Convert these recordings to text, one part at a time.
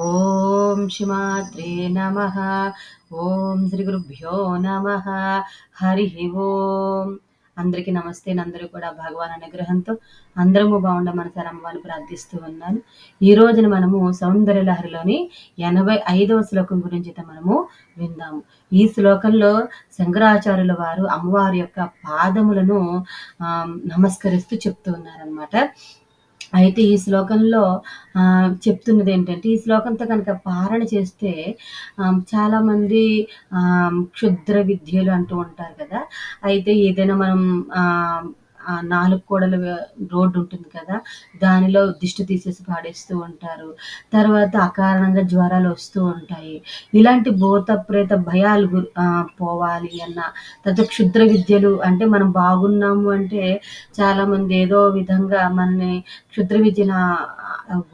ఓం శ్రీమాత్రే నమ. ఓం శ్రీ గురుభ్యో నమ. హరి ఓం. అందరికీ నమస్తే. అందరూ కూడా భగవాన్ అనుగ్రహంతో అందరము బాగుండమని సార్ అమ్మవారిని ప్రార్థిస్తూ ఉన్నాను. ఈ రోజున మనము సౌందర్య లహరిలోని ఎనభై ఐదవ శ్లోకం గురించి అయితే మనము విందాము. ఈ శ్లోకంలో శంకరాచార్యుల వారు అమ్మవారి యొక్క పాదములను నమస్కరిస్తూ చెప్తూ ఉన్నారనమాట అయితే ఈ శ్లోకంలో చెప్తున్నది ఏంటంటే ఈ శ్లోకంతో కనుక పారణ చేస్తే చాలామంది క్షుద్ర విద్యలు అంటూ ఉంటారు కదా. అయితే ఏదైనా మనం నాలుగు కోడల రోడ్డు ఉంటుంది కదా దానిలో దిష్టి తీసేసి పాడేస్తూ ఉంటారు. తర్వాత అకారణంగా జ్వరాలు వస్తూ ఉంటాయి. ఇలాంటి భూత ప్రేత భయాలు పోవాలి అన్న తర్వాత క్షుద్ర విద్యలు అంటే మనం బాగున్నాము అంటే చాలామంది ఏదో విధంగా మనని క్షుద్ర విద్యన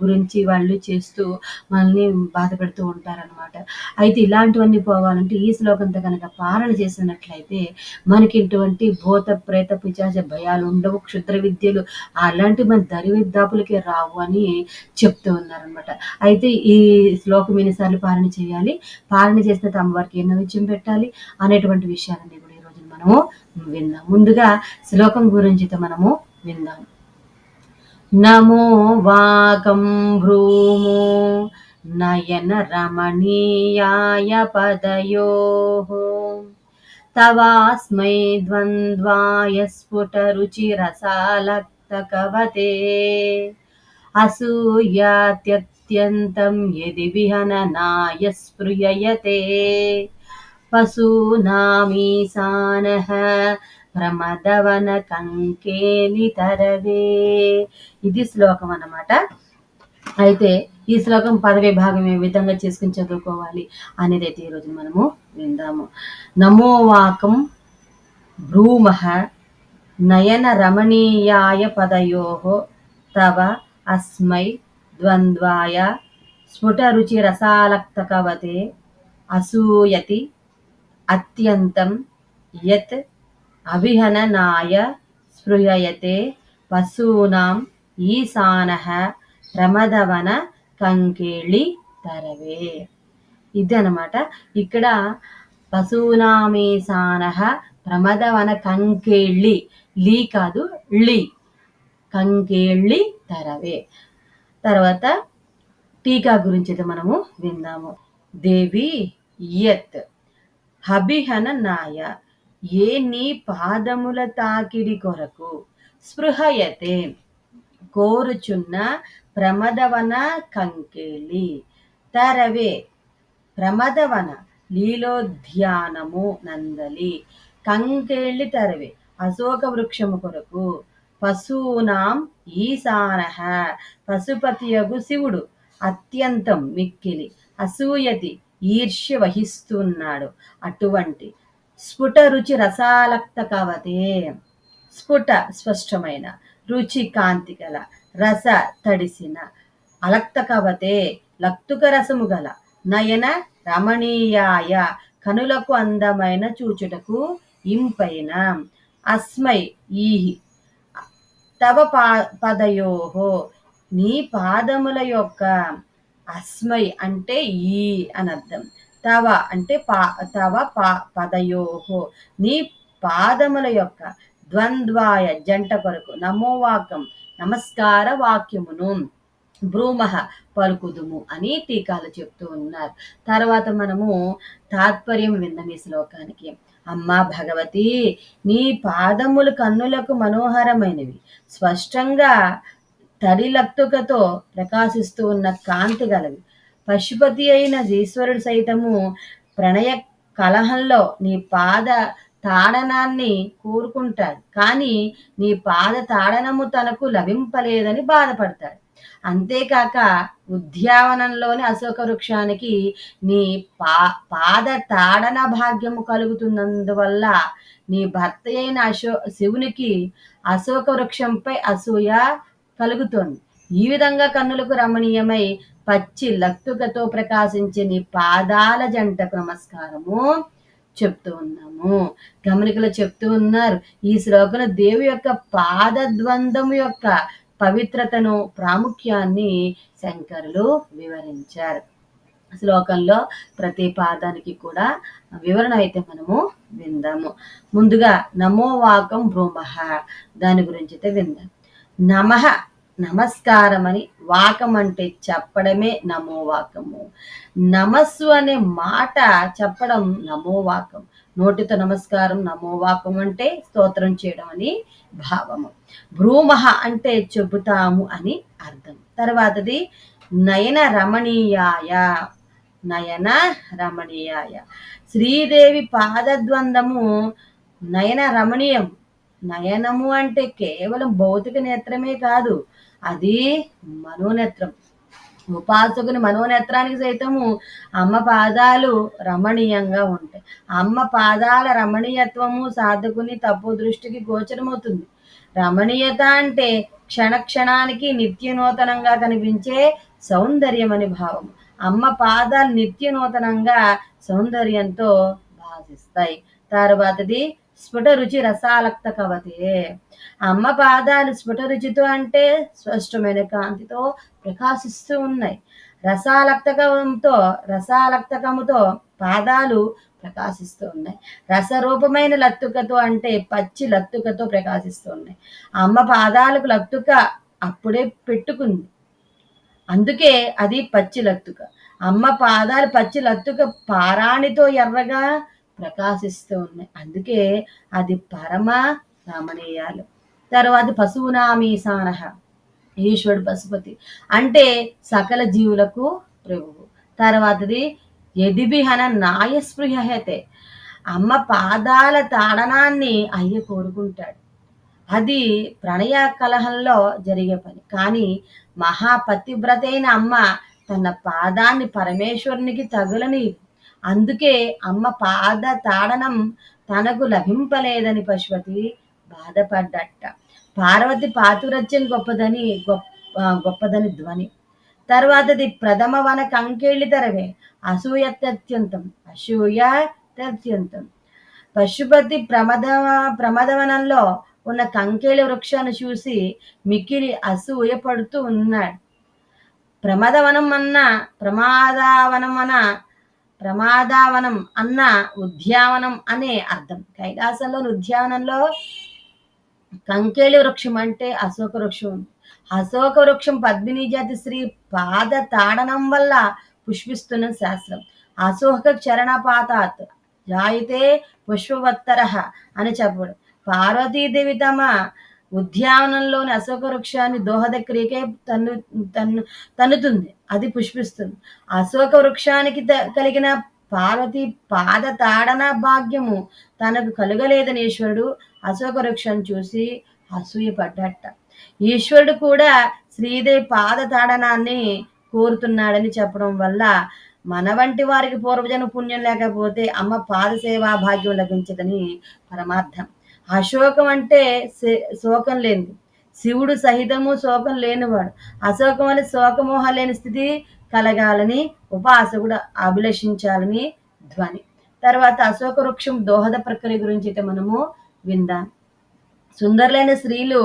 గురించి వాళ్ళు చేస్తూ మనల్ని బాధ పెడుతూ ఉంటారనమాట అయితే ఇలాంటివన్నీ పోవాలంటే ఈ శ్లోకంతో కనుక పాలన చేసినట్లయితే మనకి ఇటువంటి భూత ప్రేత పిచాచ భయాలు ఉండవు క్షుద్ర విద్యలు అలాంటి మన దరివిద్దాపులకి రావు అని చెప్తూ ఉన్నారనమాట అయితే ఈ శ్లోకం ఎన్నిసార్లు పాలన చేయాలి? పాలన చేస్తే అమ్మవారికి ఎన్నో విజయం పెట్టాలి అనేటువంటి విషయాలన్నీ కూడా ఈరోజు మనము విందాం ముందుగా శ్లోకం గురించి మనము విందాం. నమో వాకం భ్రూము నయన రమణీయాయ పదయో తవాస్మై ద్వంద్వాయ స్ఫుటరుచిరసాలక్తకవతే అసూయాత్యత్యంతం యది విహననాయ స్పృయయతే. పశూనామీశానః ప్రమదవన కంకేలి తరవే. ఇది శ్లోకం అన్నమాట అయితే ఈ శ్లోకం పదవి భాగం ఏ విధంగా చేసుకుని చదువుకోవాలి అనేది అయితే ఈరోజు మనము విందాము. నమోవాకం భ్రూమహ నయన రమణీయాయ పదయో తవ అస్మై ద్వంద్వాయ స్ఫుట రుచి అసూయతి అత్యంతం యత్ అభిహననాయ స్పృహయతే పశూనాం ఈశాన ప్రమదవన కంకేళి తరవే. ఇది అనమాట ఇక్కడ పశూనామీశానః ప్రమదవన కంకేళ్ళి లీ కాదు ళి. కంకేళ్ళి తరవే. తర్వాత టీకా గురించి అయితే మనము విందాము. దేవి యత్. హబిహన నాయ. ఏ నీ పాదముల తాకిడి కొరకు స్పృహయతే. కోరుచున్న ప్రమదవన కంకేలి. తరవే ప్రమదవన లీలోధ్యానము నందలి. కంకేళి తరవే అశోక వృక్షము కొరకు. పశూనాం ఈశాన పశుపతియగు శివుడు అత్యంతం మిక్కిలి. అసూయతి ఈర్ష్య వహిస్తున్నాడు. అటువంటి స్ఫుట రుచి రసాలక్త కవతే. స్ఫుట స్పష్టమైన రుచి కాంతి గల రస తడిసిన. అలక్త కవతే లక్తుక రసము గల నయన రమణీయాయ కనులకు అందమైన చూచుటకు ఇంపైన. అస్మై ఈ తవ పా పదయోహో నీ పాదముల యొక్క అస్మై అంటే ఈ అని అర్థం తవ అంటే పా తవ పా పదయోహో నీ పాదముల యొక్క ద్వంద్వాయ జంట కొరకు నమోవాకం నమస్కార వాక్యమును భ్రూమహ పలుకుదుము అని టీకాలు చెప్తూ ఉన్నారు. తర్వాత మనము తాత్పర్యం విందాం ఈ శ్లోకానికి. అమ్మా భగవతి నీ పాదములు కన్నులకు మనోహరమైనవి. స్పష్టంగా తడిలక్తుకతో ప్రకాశిస్తూ ఉన్న కాంతి గలవి. పశుపతి అయిన ఈశ్వరుడు సైతము ప్రణయ కలహంలో నీ పాద తాడనాన్ని కోరుకుంటాడు. కానీ నీ పాద తాడనము తనకు లభింపలేదని బాధపడతాడు. అంతేకాక ఉద్యావనంలోని అశోక వృక్షానికి నీ పా పాద తాడన భాగ్యము కలుగుతున్నందువల్ల నీ భర్త అయిన అశో శివునికి అశోక వృక్షంపై అసూయ కలుగుతోంది. ఈ విధంగా కన్నులకు రమణీయమై పచ్చి లక్తుకతో ప్రకాశించే నీ పాదాల జంటకు నమస్కారము. చెప్తూ ఉన్నాము. గమనికలు చెప్తూ ఉన్నారు. ఈ శ్లోకం దేవి యొక్క పాదద్వందము యొక్క పవిత్రతను ప్రాముఖ్యాన్ని శంకరులు వివరించారు. శ్లోకంలో ప్రతి పాదానికి కూడా వివరణ అయితే మనము విందాము. ముందుగా నమో వాకం భ్రూమహ దాని గురించి అయితే విందాం. నమః నమస్కారం అని వాకం అంటే చెప్పడమే నమో వాకము నమస్సు అనే మాట చెప్పడం నమో వాకం నోటితో నమస్కారం నమో వాకం అంటే స్తోత్రం చేయడం అని భావము. భ్రూమహ అంటే చెబుతాము అని అర్థం. తర్వాతది నయన రమణీయాయ. నయన రమణీయాయ. శ్రీదేవి పాదద్వందము నయన రమణీయం. నయనము అంటే కేవలం భౌతిక నేత్రమే కాదు అది మనోనేత్రం. ఉపాసకుని మనోనేత్రానికి సైతము అమ్మ పాదాలు రమణీయంగా ఉంటాయి. అమ్మ పాదాల రమణీయత్వము సాధకుని తప్పు దృష్టికి గోచరమవుతుంది. రమణీయత అంటే క్షణ క్షణానికి నిత్య నూతనంగా కనిపించే సౌందర్యం అని భావం. అమ్మ పాదాలు నిత్య నూతనంగా సౌందర్యంతో భాషిస్తాయి తర్వాతది స్ఫుట రుచి రసాలక్త కవతే అమ్మ పాదాలు స్ఫుట రుచితో అంటే స్పష్టమైన కాంతితో ప్రకాశిస్తూ ఉన్నాయి. రసాలక్తకంతో రసాలక్తకముతో పాదాలు ప్రకాశిస్తూ ఉన్నాయి. రసరూపమైన లత్తుకతో అంటే పచ్చి లత్తుకతో ప్రకాశిస్తూ ఉన్నాయి. అమ్మ పాదాలకు లత్తుక అప్పుడే పెట్టుకుంది. అందుకే అది పచ్చి లత్తుక. అమ్మ పాదాలు పచ్చి లత్తుక పారాణితో ఎర్రగా ప్రకాశిస్తూ ఉన్నాయి. అందుకే అది పరమ రమణీయాలు. తర్వాత పశువునామీసాన ఈశ్వరుడు పశుపతి. అంటే సకల జీవులకు ప్రభువు. తర్వాతది ఎదిబిహన నాయస్పృహతే అమ్మ పాదాల తాడనాన్ని అయ్య కోరుకుంటాడు. అది ప్రణయ కలహంలో జరిగే పని. కానీ మహాపతివ్రతైన అమ్మ తన పాదాన్ని పరమేశ్వరునికి తగులని అందుకే అమ్మ పాద తాడనం తనకు లభింపలేదని పశుపతి బాధపడ్డట. పార్వతి పాతురత్యం గొప్పదని గొప్ప గొప్పదని ధ్వని. తర్వాతది ప్రథమ వన కంకేళి తరవే. అసూయత్యత్యంతం అసూయ అత్యంతం పశుపతి ప్రమద ప్రమదవనంలో ఉన్న కంకేళి వృక్షాన్ని చూసి మిక్కిలి అసూయ పడుతూ ఉన్నాడు. ప్రమదవనం అన్న ప్రమాదవనం అన్న ప్రమాదావనం అన్న ఉద్యావనం అనే అర్థం. కైలాసంలోని ఉద్యావనంలో కంకేళి వృక్షం అంటే అశోక వృక్షం. అశోక వృక్షం పద్మిని జాతి శ్రీ పాద తాడనం వల్ల పుష్పిస్తున్న శాస్త్రం. అశోక చరణపాతాత్ జాయితే పుష్పవత్తర అని చెప్పడు పార్వతీదేవి తమ ఉద్యానవనంలోని అశోక వృక్షాన్ని దోహద క్రియకే తన్ను తన్ను తన్నుతుంది. అది పుష్పిస్తుంది. అశోక వృక్షానికి త- కలిగిన పార్వతి పాద తాడన భాగ్యము తనకు కలుగలేదని ఈశ్వరుడు అశోక వృక్షాన్ని చూసి అసూయపడ్డట. ఈశ్వరుడు కూడా శ్రీదేవి పాద తాడనాన్ని కోరుతున్నాడని చెప్పడం వల్ల మన వంటి వారికి పూర్వజన పుణ్యం లేకపోతే అమ్మ పాద సేవా భాగ్యం లభించదని పరమార్థం. అశోకం అంటే శోకం లేనిది. శివుడు సహితము శోకం లేనివాడు. అశోకం అనే శోకమోహ లేని స్థితి కలగాలని ఉపాసకుడు అభిలషించాలని ధ్వని. తర్వాత అశోక వృక్షం దోహద ప్రక్రియ గురించి అయితే మనము విందాం. సుందరులైన స్త్రీలు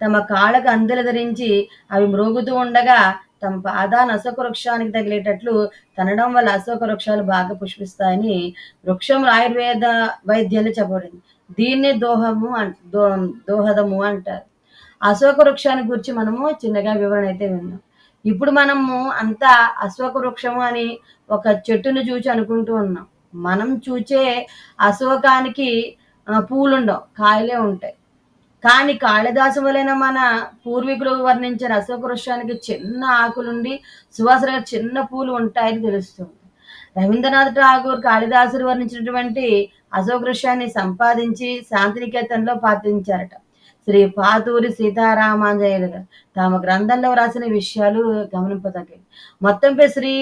తమ కాళ్ళకు అందెలు ధరించి అవి మ్రోగుతూ ఉండగా తమ పాదాన్ని అశోక వృక్షానికి తగిలేటట్లు తనడం వల్ల అశోక వృక్షాలు బాగా పుష్పిస్తాయని వృక్షం ఆయుర్వేద వైద్యంలో చెప్పబడింది. దీన్నే దోహము అంట దో దోహదము అంటారు. అశోక వృక్షాన్ని గురించి మనము చిన్నగా వివరణ అయితే విన్నాం. ఇప్పుడు మనము అంతా అశోక వృక్షము అని ఒక చెట్టును చూచి అనుకుంటూ ఉన్నాం. మనం చూచే అశోకానికి పూలుండవు కాయలే ఉంటాయి. కానీ కాళిదాసు వలన మన పూర్వీకులు వర్ణించిన అశోక వృక్షానికి చిన్న ఆకులుండి సువాసన చిన్న పూలు ఉంటాయని తెలుస్తుంది. రవీంద్రనాథ్ ఠాగూర్ కాళిదాసులు వర్ణించినటువంటి అశోకృష్యాన్ని సంపాదించి శాంతినికేతన్లో పాటించారట శ్రీ పాతూరి సీతారామాంజనేయులు గారు తమ గ్రంథంలో రాసిన విషయాలు గమనింపదగ్గవి. మొత్తంపై శ్రీ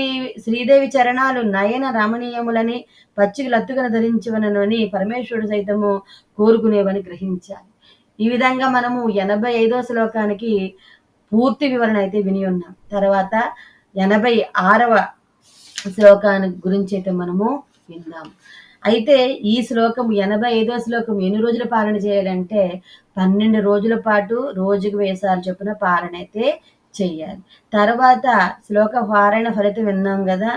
శ్రీదేవి చరణాలు నయన రమణీయములని పచ్చిక లత్తుకను ధరించవనని పరమేశ్వరుడు సైతము కోరుకునేవని గ్రహించాలి. ఈ విధంగా మనము ఎనభై ఐదో శ్లోకానికి పూర్తి వివరణ అయితే విని ఉన్నాం. తర్వాత ఎనభై ఆరవ శ్లోకానికి గురించి అయితే మనము విందాం. అయితే ఈ శ్లోకం ఎనభై ఐదో శ్లోకం ఎన్ని రోజులు పాలన చేయాలంటే పన్నెండు రోజుల పాటు రోజుకు వేసారు చొప్పున పాలన అయితే చెయ్యాలి తర్వాత శ్లోక పారాయణ ఫలితం విన్నాం కదా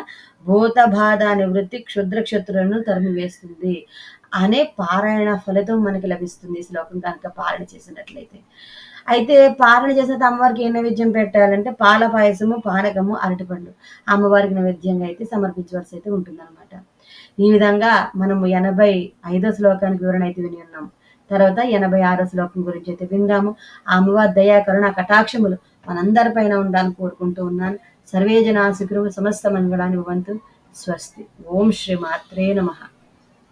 భూత బాధ నివృత్తి క్షుద్ర క్షత్రులను తరిమి వేస్తుంది అనే పారాయణ ఫలితం మనకి లభిస్తుంది శ్లోకం కనుక పారాయణ చేసినట్లయితే. అయితే పారణ చేసిన అమ్మవారికి ఏ నైవేద్యం పెట్టాలంటే పాల పాయసము పానకము అరటిపండు. అమ్మవారికి నైవేద్యంగా అయితే సమర్పించవలసి అయితే ఉంటుందన్నమాట. ఈ విధంగా మనము ఎనభై ఐదో శ్లోకానికి వివరణ అయితే విని ఉన్నాం. తర్వాత ఎనభై ఆరో శ్లోకం గురించి అయితే విందాము. ఆ అమ్మవారి దయా కరుణ కటాక్షములు మనందరిపైన ఉండాలని కోరుకుంటూ ఉన్నాను. సర్వే జనా సమస్త మంగళాన్ని భవంతు. స్వస్తి. ఓం శ్రీ మాత్రే నమః.